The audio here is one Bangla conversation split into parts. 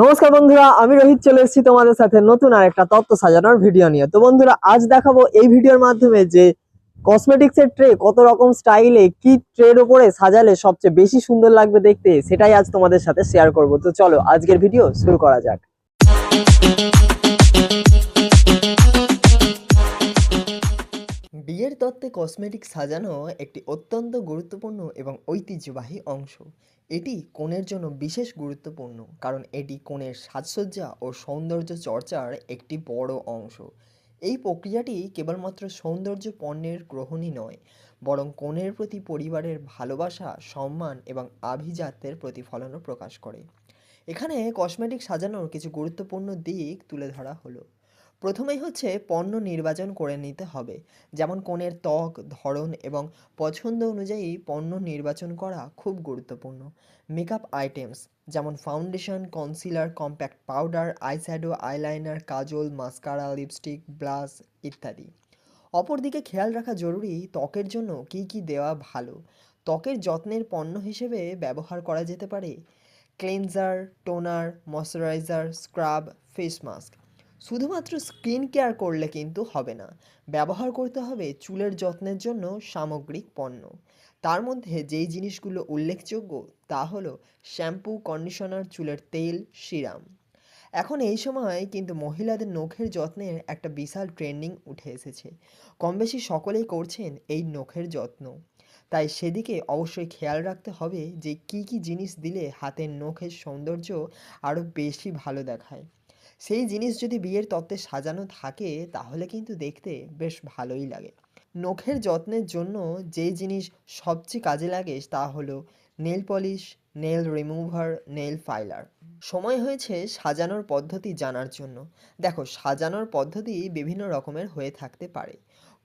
নমস্কার বন্ধুরা, আমি রোহিত চলে এসেছি তোমাদের সাথে নতুন আর একটা তত্ত্ব সাজানোর ভিডিও নিয়ে। তো বন্ধুরা, আজ দেখাবো এই ভিডিওর মাধ্যমে যে কসমেটিক্স এর ট্রে কত রকম স্টাইলে কি ট্রের উপরে সাজালে সবচেয়ে বেশি সুন্দর লাগবে দেখতে, সেটাই আজ তোমাদের সাথে শেয়ার করব। তো চলো, আজকের ভিডিও শুরু করা যাক। বিয়ের তত্ত্বে কসমেটিক সাজানো একটি অত্যন্ত গুরুত্বপূর্ণ এবং ঐতিহ্যবাহী অংশ। এটি কনের জন্য বিশেষ গুরুত্বপূর্ণ কারণ এটি কনের সাজসজ্জা ও সৌন্দর্য চর্চার একটি বড় অংশ। এই প্রক্রিয়াটি কেবলমাত্র সৌন্দর্য পণ্যের গ্রহণই নয়, বরং কনের প্রতি পরিবারের ভালোবাসা, সম্মান এবং আভিজাত্যের প্রতিফলনও প্রকাশ করে। এখানে কসমেটিক সাজানোর কিছু গুরুত্বপূর্ণ দিক তুলে ধরা হলো। প্রথমেই হচ্ছে পণ্য নির্বাচন করে নিতে হবে। যেমন কনের ত্বক, ধরন এবং পছন্দ অনুযায়ী পণ্য নির্বাচন করা খুব গুরুত্বপূর্ণ। মেকআপ আইটেমস যেমন foundation, concealer, compact powder, eyeshadow, eyeliner, kajal, mascara, lipstick blush ইত্যাদি। অপরদিকে খেয়াল রাখা জরুরি ত্বকের জন্য কী কী দেওয়া ভালো। ত্বকের যত্নের পণ্য হিসেবে ব্যবহার করা যেতে পারে। Cleanser, toner, moisturiser, scrub, face mask. শুধুমাত্র স্কিন কেয়ার করলে কিন্তু হবে না। ব্যবহার করতে হবে চুলের যত্নের জন্য সামগ্রিক পণ্য। তার মধ্যে যেই জিনিসগুলো উল্লেখযোগ্য তা হলো শ্যাম্পু, কন্ডিশনার, চুলের তেল, সিরাম। এখন এই সময় কিন্তু মহিলাদের নখের যত্নের একটা বিশাল ট্রেন্ডিং উঠে এসেছে। কম বেশি সকলেই করছেন এই নখের যত্ন। তাই সেদিকে অবশ্যই খেয়াল রাখতে হবে যে কী কী জিনিস দিলে হাতের নখের সৌন্দর্য আরও বেশি ভালো দেখায়। সেই জিনিস যদি বিয়ের তত্ত্বে সাজানো থাকে, তাহলে কিন্তু দেখতে বেশ ভালোই লাগে। নখের যত্নের জন্য যে জিনিস সবচেয়ে কাজে লাগে, তা হলো nail polish nail remover nail filer সময় হয়েছে সাজানোর পদ্ধতি জানার জন্য। দেখো, সাজানোর পদ্ধতি বিভিন্ন রকমের হয়ে থাকতে পারে।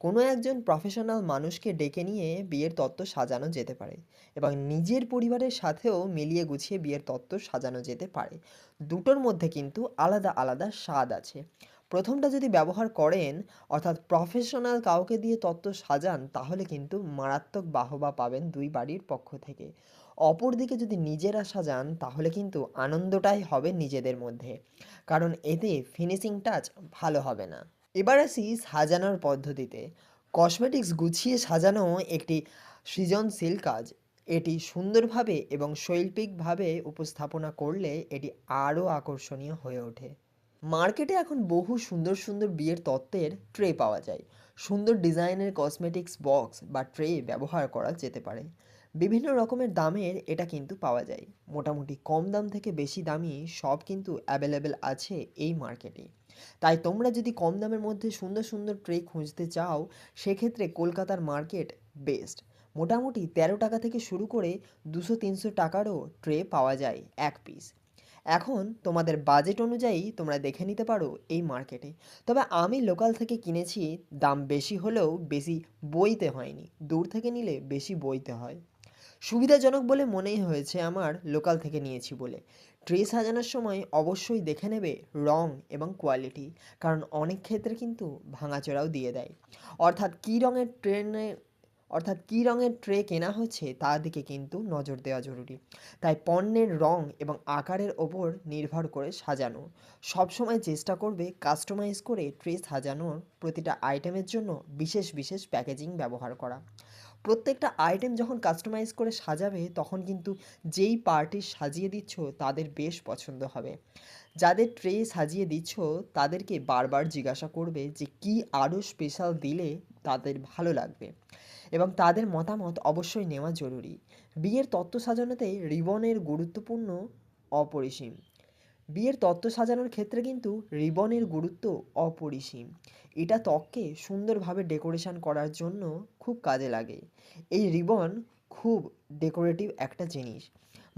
কোনো একজন প্রফেশনাল মানুষকে ডেকে নিয়ে বিয়ের তত্ত্ব সাজানো যেতে পারে এবং নিজের পরিবারের সাথেও মিলিয়ে গুছিয়ে বিয়ের তত্ত্ব সাজানো যেতে পারে। দুটোর মধ্যে কিন্তু আলাদা আলাদা স্বাদ আছে। প্রথমটা যদি ব্যবহার করেন, অর্থাৎ প্রফেশনাল কাউকে দিয়ে তত্ত্ব সাজান, তাহলে কিন্তু মারাত্মক বাহবা পাবেন দুই বাড়ির পক্ষ থেকে। অপরদিকে যদি নিজেরা সাজান, তাহলে কিন্তু আনন্দটাই হবে নিজেদের মধ্যে। কারণ এতে ফিনিশিং টাচ ভালো হবে না। এবার আসি সাজানোর পদ্ধতিতে। কসমেটিক্স গুছিয়ে সাজানো একটি সৃজনশীল কাজ। এটি সুন্দরভাবে এবং শৈল্পিকভাবে উপস্থাপনা করলে এটি আরও আকর্ষণীয় হয়ে ওঠে। মার্কেটে এখন বহু সুন্দর সুন্দর বিয়ের তত্ত্বের ট্রে পাওয়া যায়। সুন্দর ডিজাইনের কসমেটিক্স বক্স বা ট্রে ব্যবহার করা যেতে পারে। বিভিন্ন রকমের দামের এটা কিন্তু পাওয়া যায়। মোটামুটি কম দাম থেকে বেশি দামি সব কিন্তু অ্যাভেলেবেল আছে এই মার্কেটে। তাই তোমরা যদি কম দামের মধ্যে সুন্দর সুন্দর ট্রে খুঁজতে চাও, সেক্ষেত্রে কলকাতার মার্কেট বেস্ট। মোটামুটি তেরো টাকা থেকে শুরু করে দুশো তিনশো টাকারও ট্রে পাওয়া যায় এক পিস। এখন তোমাদের বাজেট অনুযায়ী তোমরা দেখে নিতে পারো এই মার্কেটে। তবে আমি লোকাল থেকে কিনেছি, দাম বেশি হলেও বেশি বইতে হয়নি। দূর থেকে নিলে বেশি বইতে হয়। সুবিধাজনক বলে মনেই হয়েছে আমার লোকাল থেকে নিয়েছি বলে। ট্রে সাজানোর সময় অবশ্যই দেখে নেবে রং এবং কোয়ালিটি কারণ অনেক ক্ষেত্রে কিন্তু ভাঙাচোরাও দিয়ে দেয়। অর্থাৎ কী রঙের ট্রেনে, অর্থাৎ কী রঙের ট্রে কেনা হচ্ছে তার দিকে কিন্তু নজর দেওয়া জরুরি। তাই পণ্যের রং এবং আকারের ওপর নির্ভর করে সাজানো। সবসময় চেষ্টা করবে কাস্টমাইজ করে ট্রে সাজানোর প্রতিটা আইটেমের জন্য বিশেষ বিশেষ প্যাকেজিং ব্যবহার করা। প্রত্যেকটা আইটেম যখন কাস্টমাইজ করে সাজাবে, তখন কিন্তু যেই পার্টি সাজিয়ে দিচ্ছ, তাদের বেশ পছন্দ হবে। যাদের ট্রে সাজিয়ে দিচ্ছ, তাদেরকে বারবার জিজ্ঞাসা করবে যে, কি আরও স্পেশাল দিলে তাদের ভালো লাগবে? এবং তাদের মতামত অবশ্যই নেওয়া জরুরি। বিয়ের তত্ত্ব সাজানোতে রিবনের গুরুত্বপূর্ণ অপরিসীম। বিয়ের তত্ত্ব সাজানোর ক্ষেত্রে কিন্তু রিবনের গুরুত্ব অপরিসীম। এটা ত্বককে সুন্দরভাবে ডেকোরেশন করার জন্য খুব কাজে লাগে। এই রিবন খুব ডেকোরেটিভ একটা জিনিস।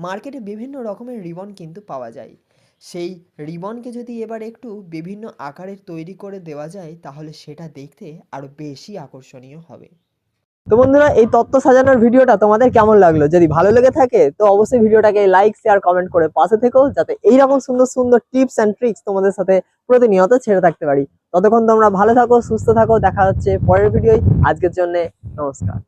মার্কেটে বিভিন্ন রকমের রিবন কিন্তু পাওয়া যায়। সেই রিবনকে যদি এবার একটু বিভিন্ন আকারের তৈরি করে দেওয়া যায়, তাহলে সেটা দেখতে আরও বেশি আকর্ষণীয় হবে। তো বন্ধুরা, এই তত্ত্ব সাজানোর ভিডিওটা তোমাদের কেমন লাগল? যদি ভালো লেগে থাকে, তো অবশ্যই ভিডিওটাকে লাইক শেয়ার কমেন্ট করে পাশে থেকো, যাতে এইরকম সুন্দর সুন্দর টিপস অ্যান্ড ট্রিক্স তোমাদের সাথে প্রতিনিয়ত ছেড়ে থাকতে পারি। ততক্ষণ তোমরা ভালো থাকো, সুস্থ থাকো, দেখা হচ্ছে পরের ভিডিওয়। আজকের জন্য নমস্কার।